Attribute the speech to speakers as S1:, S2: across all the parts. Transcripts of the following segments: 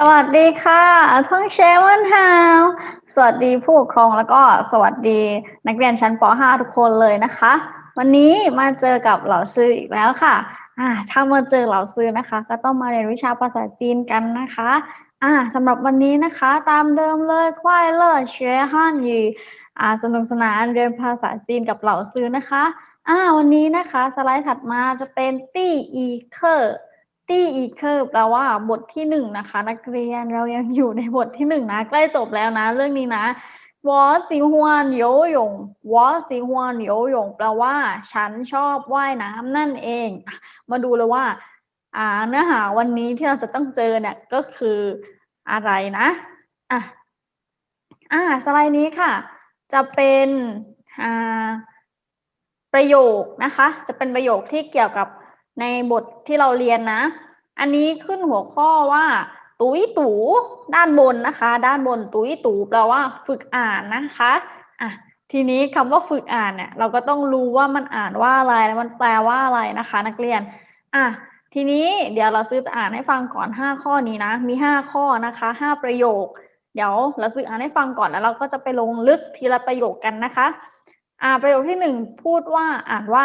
S1: สวัสดีค่ะท่องเชวันฮาวสวัสดีผู้ปกครองแล้วก็สวัสดีนักเรียนชั้นป .5 ทุกคนเลยนะคะ วันนี้มาเจอกับเหล่าซื้ออีกแล้วค่ะอ่าถ้ามาเจอเหล่าซื้อนะคะ ก็ต้องมาเรียนวิชาภาษาจีนกันนะคะอ่าสำหรับวันนี้นะคะตามเดิมเลยควายเลอร์เชฮันยูอ่าสนุกสนานเรียนภาษาจีนกับเหล่าซื้อนะคะอ่าวันนี้นะคะสไลด์ถัดมาจะเป็นตี้อีเคอร์ ตี้อีเคอร์แปลว่าบทที่หนึ่งนะคะ นักเรียนเรายังอยู่ในบทที่หนึ่งนะใกล้จบแล้วนะ เรื่องนี้นะวอสิฮวนโยหยงวอสิฮวนโยหยงแปลว่า ฉันชอบว่ายน้ำนั่นเอง มาดูเลยว่าอ่าเนื้อหาวันนี้ที่เราจะต้องเจอเนี่ยก็คืออะไรนะอะอ่าสไลด์นี้ค่ะ จะเป็นอ่าประโยคนะคะ จะเป็นประโยคที่เกี่ยวกับ ในบทที่เราเรียนนะ อันนี้ขึ้นหัวข้อว่า ตุยตูด้านบนนะคะ ด้านบนตุยตูแปลว่าฝึกอ่านนะคะอะทีนี้คำว่าฝึกอ่านเนี่ยเราก็ต้องรู้ว่ามันอ่านว่าอะไรแล้วมันแปลว่าอะไรนะคะ นักเรียนอะทีนี้เดี๋ยวเราซื้อจะอ่านให้ฟังก่อน 5 ข้อนี้นะ มี 5 ข้อนะคะ 5 ประโยค เดี๋ยวเราซื้ออ่านให้ฟังก่อนแล้วเราก็จะไปลงลึกทีละประโยคกันนะคะ อ่าประโยคที่หนึ่งพูดว่าอ่านว่า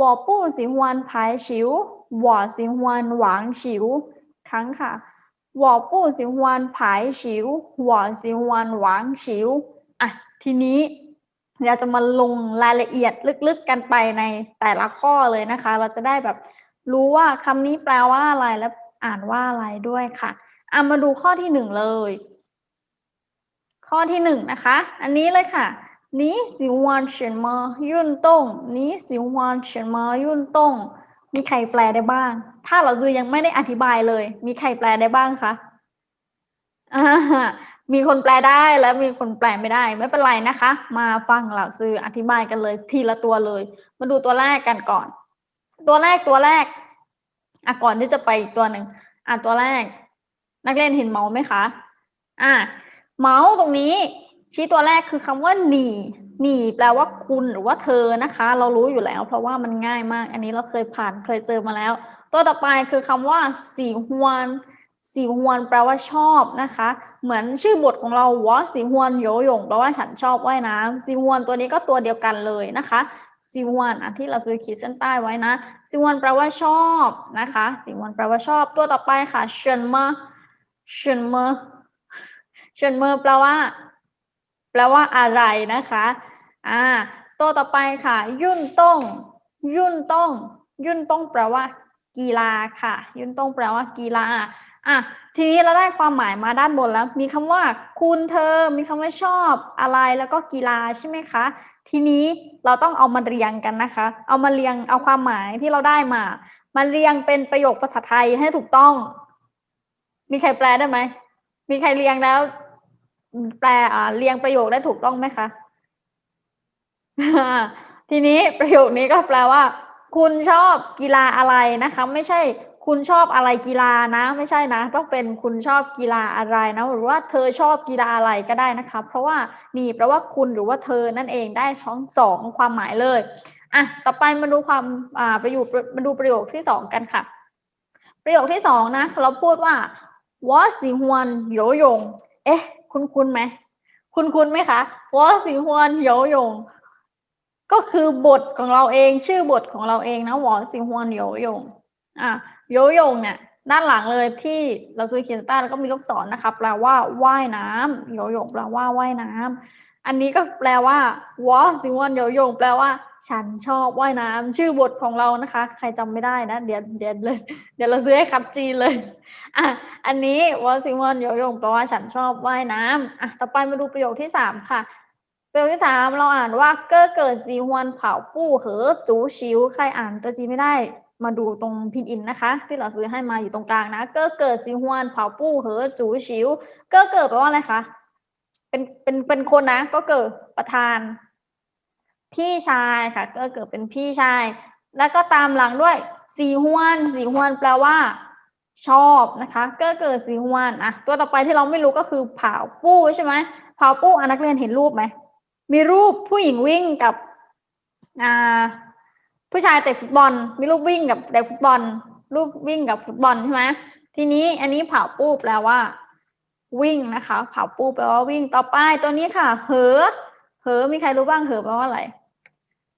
S1: 我不喜欢排球我喜欢网球ครั้งค่ะ我不喜欢排球我喜欢网球อ่ะทีนี้เราจะมาลงรายละเอียดลึกๆกันไปในแต่ละข้อเลยนะคะ เราจะได้แบบรู้ว่าคำนี้แปลว่าอะไรและอ่านว่าอะไรด้วยค่ะอ่ะมาดูข้อที่หนึ่งเลย ข้อที่หนึ่งนะคะ อันนี้เลยค่ะ 你喜欢什么运动你喜欢什么运动มีใครแปลได้บ้าง ถ้าเราซื้อยังไม่ได้อธิบายเลย มีใครแปลได้บ้างคะอ่ามีคนแปลได้และมีคนแปลไม่ได้ ไม่เป็นไรนะคะ มาฟังเราซื้ออธิบายกันเลย ทีละตัวเลย มาดูตัวแรกกันก่อน ตัวแรกตัวแรกอ่ะก่อนที่จะไปอีกตัวหนึ่งอ่ะตัวแรก นักเรียนเห็นเมาส์ไหมคะ อ่ะเมาส์ตรงนี้ ชี้ตัวแรกคือคำว่าหนีหนีแปลว่าคุณหรือว่าเธอนะคะ เรารู้อยู่แล้ว เพราะว่ามันง่ายมาก อันนี้เราเคยผ่านเคยเจอมาแล้ว ตัวต่อไปคือคำว่าสีฮวนสีฮวนแปลว่าชอบนะคะ เหมือนชื่อบทของเราวะสีฮวนโยหยงแปลว่าฉันชอบว่ายน้ำสีฮวนตัวนี้ก็ตัวเดียวกันเลยนะคะสีฮวนอันที่เราซื้อขีดเส้นใต้ไว้นะสีฮวนแปลว่าชอบนะคะสีฮวนแปลว่าชอบ ตัวต่อไปค่ะเชิญมาเชิญมาเชิญมาแปลว่า แปลว่าอะไรนะคะอ่าตัวต่อไปค่ะ ยุ่นต้อง ยุ่นต้อง ยุ่นต้องแปลว่า กีฬาค่ะ ยุ่นต้องแปลว่า กีฬาอะทีนี้เราได้ความหมายมาด้านบนแล้ว มีคำว่า คุณเธอ มีคำว่าชอบอะไรแล้วก็กีฬาใช่ไหมคะทีนี้เราต้องเอามาเรียงกันนะคะ เอามาเรียงเอาความหมายที่เราได้มา มาเรียงเป็นประโยคภาษาไทยให้ถูกต้อง มีใครแปลได้ไหม มีใครเรียงแล้ว แปลอ่าเรียงประโยคได้ถูกต้องไหมคะ ทีนี้ประโยคนี้ก็แปลว่า คุณชอบกีฬาอะไรนะคะ ไม่ใช่ คุณชอบอะไรกีฬานะ ไม่ใช่นะ ต้องเป็นคุณชอบกีฬาอะไรนะ หรือว่าเธอชอบกีฬาอะไรก็ได้นะคะ เพราะว่านี่แปลว่าคุณหรือว่าเธอนั่นเองได้ทั้งสองความหมายเลยอ่ะต่อไปมาดูความอ่าประโยคมาดูประโยคที่สองกันค่ะ ประโยคที่สองนะ เราพูดว่า我喜欢游泳 เอ๊ะ คุณคุณไหม คุณคุณไหมคะว่าสิฮวนโยหยง ก็คือบทของเราเอง ชื่อบทของเราเองนะวอสิฮวนโยหยง อะโยหยงเนี่ย ด้านหลังเลยที่เราซื้อเขียนสตาร์แล้วก็มีลูกศรนะคะแปลว่าว่ายน้ำโยหยงแปลว่าว่ายน้ำอันนี้ก็แปลว่าวอสิฮวนโยหยง แปลว่า ฉันชอบว่ายน้ำชื่อบทของเรานะคะ ใครจำไม่ได้นะ เดี๋ยวเดี๋ยวเลย เดี๋ยวเราซื้อให้คัดจีเลยอะอันนี้วอซิมอนโยยงแปลว่าฉันชอบว่ายน้ำอะต่อไปมาดูประโยคที่สามค่ะ ประโยคที่สามเราอ่านว่าเก้อเกิดสีฮวนเผาปู้เหอจูชิวใครอ่านตัวจีไม่ได้มาดูตรงพินอินนะคะ ที่เราซื้อให้มาอยู่ตรงกลางนะเก้อเกิดสีฮวนเผาปู้เหอจูชิวเก้อเกิดแปลว่าอะไรคะเป็นเป็นเป็นคนนะก็เกิดประธาน พี่ชายค่ะ ก็เกิดเป็นพี่ชาย แล้วก็ตามหลังด้วยสีฮวนสีฮวนแปลว่า ชอบนะคะ ก็เกิดสีฮวนอะตัวต่อไปที่เราไม่รู้ก็คือเผาปู้ใช่ไหมเผาปู้อะนักเรียนเห็นรูปไหมมีรูปผู้หญิงวิ่งกับอ่าผู้ชายเตะฟุตบอล มีรูปวิ่งกับเตะฟุตบอล รูปวิ่งกับฟุตบอลใช่ไหมทีนี้อันนี้เผาปู้แปลว่า วิ่งนะคะ เผาปู้แปลว่าวิ่งต่อไปตัวนี้ค่ะ เหอ เหอมีใครรู้บ้างเหอแปลว่าอะไร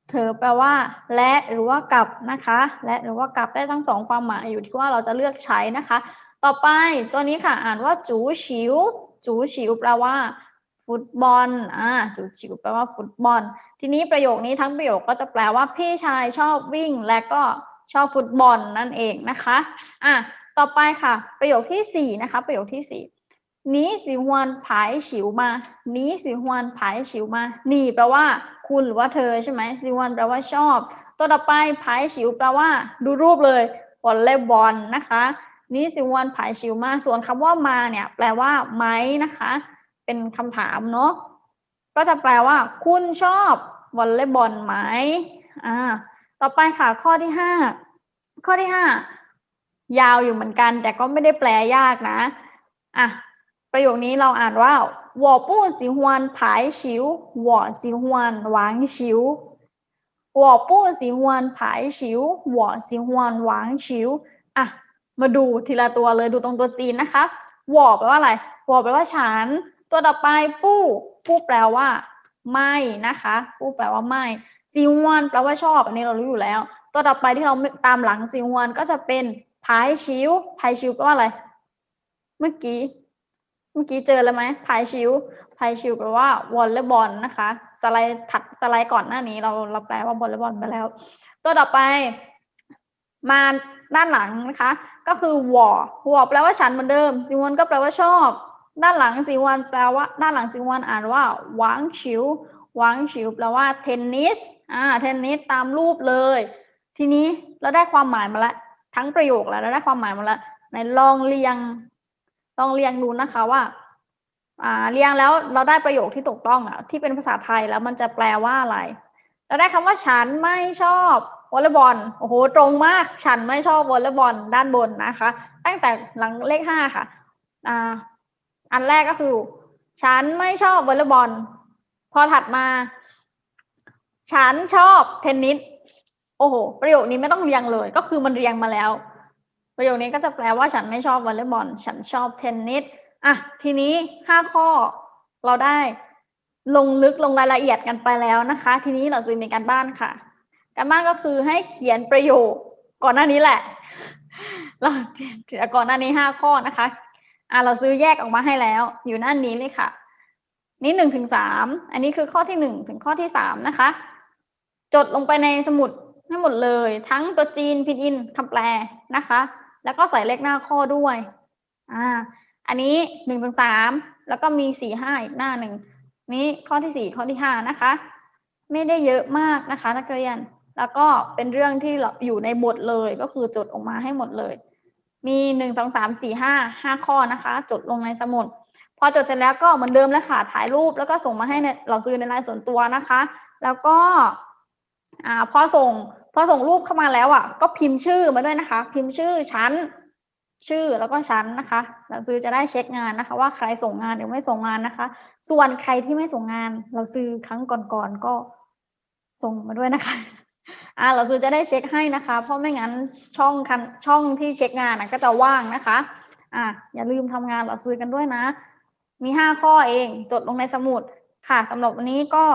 S1: เธอแปลว่า และหรือว่ากับนะคะ และหรือว่ากับได้ทั้งสองความหมายอยู่ที่ว่าเราจะเลือกใช้นะคะ ต่อไปตัวนี้ค่ะ อ่านว่าจูฉิวจูฉิวแปลว่า ฟุตบอลอ่าจูฉิวแปลว่าฟุตบอล ทีนี้ประโยคนี้ทั้งประโยคก็จะแปลว่าพี่ชายชอบวิ่งและก็ชอบฟุตบอลนั่นเองนะคะ อะ ต่อไปค่ะ ประโยคที่สี่นะคะ ประโยคที่สี่ นี้สิฮวนผายฉิวมานี้สิฮวนผายฉิวมา นี่แปลว่า คุณหรือว่าเธอใช่ไหมสิฮวนแปลว่าชอบ ตัวต่อไปผายฉิวแปลว่า ดูรูปเลยวอลเลย์บอลนะคะ นี้สิฮวนผายฉิวมา ส่วนคำว่ามาเนี่ย แปลว่าไหมนะคะ เป็นคำถามเนาะ ก็จะแปลว่า คุณชอบวอลเลย์บอลไหมอ่า ต่อไปค่ะข้อที่ห้า ข้อที่ห้ายาวอยู่เหมือนกัน แต่ก็ไม่ได้แปลยากนะ อะ ประโยคนี้เราอ่านว่า我不喜欢排球我喜欢玩球我不喜欢排球我喜欢玩球อ่ะ มาดูทีละตัวเลยดูตรงตัวจีนนะคะวอแปลว่าอะไรวอแปลว่าฉัน ตัวต่อไปปู้ปู้แปลว่า ไม่นะคะปู้แปลว่าไม่ซีฮวนแปลว่าชอบ อันนี้เรารู้อยู่แล้ว ตัวต่อไปที่เราตามหลังซีฮวนก็จะเป็นพายชิวพายชิวแปลว่าอะไร เมื่อกี้ เ มื่อกี้เจอแล้วไหมพายชิวพายชิวแปลว่าวอลเลย์บอลนะคะ สไลด์ถัดสไลด์ก่อนหน้านี้เราเราแปลว่าวอลเลย์บอลไปแล้ว ตัวต่อไป มาด้านหลังนะคะ ก็คือวอวอแปลว่าฉันเหมือนเดิมซีวันก็แปลว่าชอบ ด้านหลังซีวันแปลว่า ด้านหลังซีวันอ่านว่าหวังชิวหวังชิวแปลว่าเทนนิสอ่าเทนนิสตามรูปเลย ทีนี้เราได้ความหมายมาแล้วทั้งประโยคแล้วเราได้ความหมายมาแล้วในลองเรียง ลองเรียงดูนะคะว่าอ่าเรียงแล้วเราได้ประโยคที่ถูกต้องอะที่เป็นภาษาไทยแล้วมันจะแปลว่าอะไรเราได้คำว่าฉันไม่ชอบวอลเลย์บอลโอ้โหตรงมากฉันไม่ชอบวอลเลย์บอลด้านบนนะคะ ตั้งแต่หลังเลขห้าค่ะอ่าอันแรกก็คือ ฉันไม่ชอบวอลเลย์บอลพอถัดมา ฉันชอบเทนนิสโอ้โห ประโยคนี้ไม่ต้องเรียงเลย ก็คือมันเรียงมาแล้ว ประโยคนี้ก็จะแปลว่าฉันไม่ชอบวอลเลย์บอล ฉันชอบเทนนิสอะทีนี้ห้าข้อเราได้ลงลึกลงรายละเอียดกันไปแล้วนะคะ ทีนี้เราซื้อมีการบ้านค่ะ การบ้านก็คือให้เขียนประโยคก่อนหน้านี้แหละ เราก่อนหน้านี้ห้าข้อนะคะอะเราซื้อแยกออกมาให้แล้ว อยู่หน้านี้เลยค่ะ นี่หนึ่งถึงสามอันนี้คือข้อที่หนึ่งถึงข้อที่สามนะคะ จดลงไปในสมุดให้หมดเลย ทั้งตัวจีนพินอินคำแปลนะคะ แล้วก็ใส่เลขหน้าข้อด้วย อ่า อันนี้หนึ่งถึงสามแล้วก็มีสี่ห้าอีกหน้าหนึ่งนี้ข้อที่สี่ข้อที่ห้านะคะ ไม่ได้เยอะมากนะคะ นักเรียน แล้วก็เป็นเรื่องที่อยู่ในบทเลยก็คือจดออกมาให้หมดเลย มีหนึ่งสองสามสี่ห้าห้าข้อนะคะ จดลงในสมุดพอจดเสร็จแล้วก็เหมือนเดิมแล้วค่ะถ่ายรูปแล้วก็ส่งมาให้เราซื้อในไลน์ส่วนตัวนะคะ แล้วก็อ่าพอส่ง พอส่งรูปเข้ามาแล้วอะ ก็พิมพ์ชื่อมาด้วยนะคะ พิมพ์ชื่อชั้น ชื่อแล้วก็ชั้นนะคะเราซื้อจะได้เช็คงานนะคะ ว่าใครส่งงานหรือไม่ส่งงานนะคะ ส่วนใครที่ไม่ส่งงาน เราซื้อครั้งก่อนๆก็ส่งมาด้วยนะคะอ่าเราซื้อจะได้เช็คให้นะคะ เพราะไม่งั้นช่องคันช่องที่เช็คงานนะก็จะว่างนะคะอ่าอย่าลืมทำงานเราซื้อกันด้วยนะ มีห้าข้อเองจดลงในสมุดค่ะสำหรับวันนี้ก็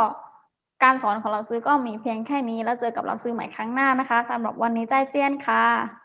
S1: การสอนของเราซื้อก็มีเพียงแค่นี้แล้วเจอกับเราซื้อใหม่ครั้งหน้านะคะสำหรับวันนี้ใจเจียนค่ะ